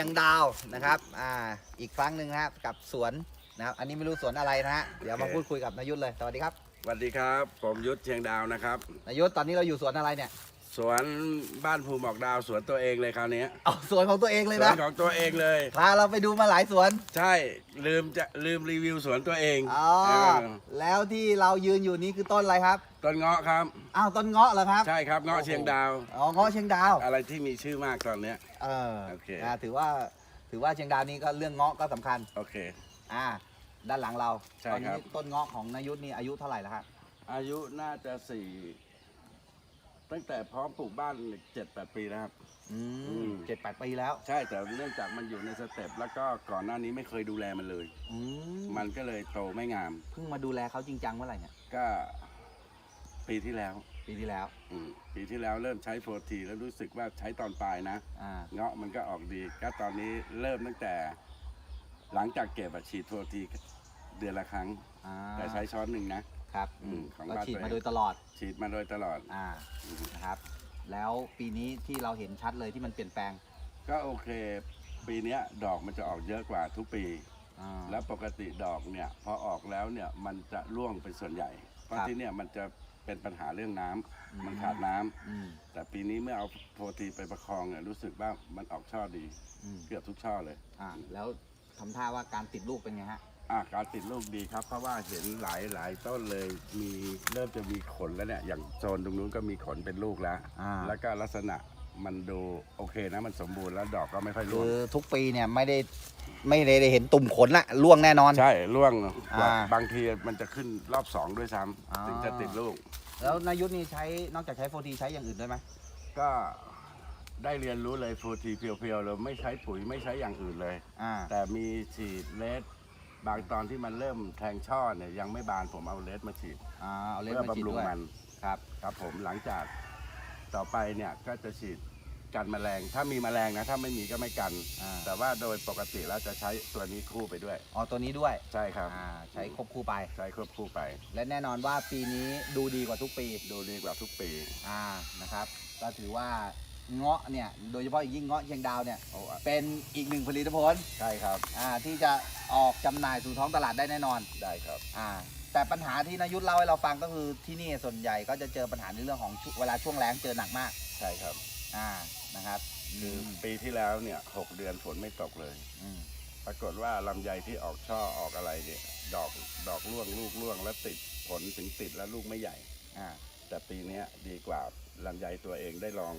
ยงดาวนะครับอ่าอีกครั้งหนึ่งนะครับกับสวนนะครับอันนี้ไม่รู้สวนอะไรนะฮะเดี๋ยวมาโอเคพูดคุยกับนายุทธเลยสวัสดีครับสวัสดีครับ ผมยุทธเชียงดาวนะครับนายุทธตอนนี้เราอยู่สวนอะไรเนี่ย สวนบ้านภูหมอกดาวสวนตัวเองเลยคราวนี้เอาสวนของตัวเองเลยสวนะนของตัวเองเลย พาเราไปดูมาหลายสวนใช่ลืมจะลืมรีวิวสวนตัวเองอ๋อเออแล้วที่เรายืนอยู่นี้คือต้นอะไรครับต้นเงาะครับ อ้าวต้นเงาะเหรอครับใช่ครับเงาะเชียงดาว อ๋อเงาะเชียงดาวอะไรที่มีชื่อมากตอนเนี้ย เออโอเคอ่าถือว่าถือว่าเชียงดาวนี้ก็เรื่องเงาะก็สำคัญ โอเค อ่า ด้านหลังเราใช่ตอนครันี้บ ต้นเงาะของนายุทธนี่อายุเท่าไหร่แล้วครับอายุน่าจะสี่ ตั้งแต่พร้อมปลูกบ้านเจ็ดแปดปีแล้วครับ อือืม มเจ็ดแปดปีแล้ว ใช่แต่เนื่องจากมันอยู่ในสเต็ปแล้วก็ก่อนหน้านี้ไม่เคยดูแลมันเลย อืมมันก็เลยโตไม่งาม เพิ่งมาดูแลเขาจริงจังเมื่อไหร่เนี่ย ก็ ปีที่แล้ว ปีที่แล้ว อืมปีที่แล้วเริ่มใช้โฟทีแล้วรู้สึกว่าใช้ตอนปลายนะ อ่า เงาะมันก็ออกดี ก็ตอนนี้เริ่มตั้งแต่ หลังจากเก็บอะฉีดโฟที เดือนละครั้ง อ่าแต่ใช้ช้อนหนึ่งนะ ครับอืมของก็บ้านฉีดตัวเอง มาโดยตลอดฉีดมาโดยตลอด อ่านะครับ แล้วปีนี้ที่เราเห็นชัดเลยที่มันเปลี่ยนแปลงก็โอเค ปีเนี้ยดอกมันจะออกเยอะกว่าทุกปี อ่า แล้วปกติดอกเนี่ยพอออกแล้วเนี่ยมันจะร่วงเป็นส่วนใหญ่ เพราะครับ ที่เนี่ยมันจะเป็นปัญหาเรื่องน้ำอืมมันขาดน้ำอืมแต่ปีนี้เมื่อเอาโฟทีไปประคองเนี่ยรู้สึกว่ามันออกช่อดี อืมเกือบทุกช่อเลย อ่าแล้วทำท่าว่าการติดลูกเป็นไงฮะ อะการติดลูกดีครับ เพราะว่าเห็นหลายหลายต้นเลยมีเริ่มจะมีขนแล้วเนี่ยอย่างโซนตรงนู้นก็มีขนเป็นลูกแล้ว อ่า แล้วก็ลักษณะมันดูโอเคนะมันสมบูรณ์แล้วดอกก็ไม่ค่อยร่วคืงอทุกปีเนี่ยไม่ได้ไม่ได้เห็นตุ่มขนละร่วงแน่นอน ใช่ร่วงอ่าบางทีมันจะขึ้นรอบสองด้วยซ้อ่าำถึงจะติดลูก แล้วนายุทธนี่ใช้นอกจากใช้โฟทีใช้อย่างอื่นด้วยไหมก็ได้เรียนรู้เลยฟูทีเพียวๆเลยไม่ใช้ปุ๋ยไม่ใช้อย่างอื่นเลย อ่า แต่มีฉีดเลส บางตอนที่มันเริ่มแทงช่อเนี่ยยังไม่บานผมเอาเลสมาฉีดอ่าเอาเล่นเพื่อมาฉีดบำรุงด้วยมันครับ ครับผมหลังจากต่อไปเนี่ยก็จะฉีดกันแมลง ถ้ามีแมลงนะถ้าไม่มีก็ไม่กัน อ่า แต่ว่าโดยปกติแล้วจะใช้ตัวนี้คู่ไปด้วย อ๋อตัวนี้ด้วยใช่ครับ อ่าใช้ควบคู่ไป ใช้ควบคู่ไป และแน่นอนว่าปีนี้ดูดีกว่าทุกปีดูดีกว่าทุกปี อ่านะครับ ก็ถือว่า เงาะเนี่ยโดยเฉพาะอย่างยิ่งเงาะเชียงดาวเนี่ยโอ้อะเป็นอีกหนึ่งผลิตผลใช่ครับอ่าที่จะออกจำหน่ายสู่ท้องตลาดได้แน่นอนได้ครับ อ่าแต่ปัญหาที่นายุทธเล่าให้เราฟังก็คือที่นี่ส่วนใหญ่ก็จะเจอปัญหาในเรื่องของช่วงเวลาช่วงแล้งเจอหนักมากใช่ครับ อ่านะครับคือปีที่แล้วเนี่ยหกเดือนฝนไม่ตกเลย อืมปรากฏว่าลำไยที่ออกช่อออกอะไรเนี่ย ดอกดอกร่วงลูกร่วงแล้วติดผลถึงติดแล้วลูกไม่ใหญ่ อ่าแต่ปีเนี้ยดีกว่าลำไยตัวเองได้ลอง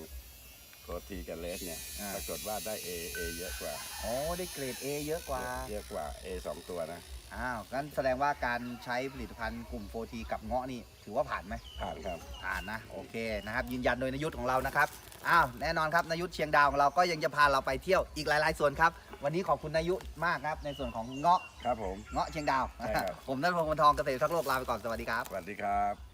โปรตีกับเลสเนี่ยอ่า ปรากฏว่าได้ A A เยอะกว่าโอ้ได้เกรด A เยอะกว่า เยอะกว่า A สองตัวนะ อ้าวงั้นแสดงว่าการใช้ผลิตภัณฑ์กลุ่มโฟทีกับเงาะนี่ ถือว่าผ่านไหม ผ่านครับ ผ่านนะ โอเคนะครับ ยืนยันโดยนายุทธของเรานะครับ อ้าวแน่นอนครับนายุทธเชียงดาวของเราก็ยังจะพาเราไปเที่ยวอีกหลาย ๆ ส่วนครับ วันนี้ขอบคุณนายุทธมากครับในส่วนของเงาะครับผม เงาะเชียงดาว ใช่ครับ ผมนัทพงศ์วงศ์ทองเกษตรทักษ์โลกลาไปก่อนสวัสดีครับ สวัสดีครับ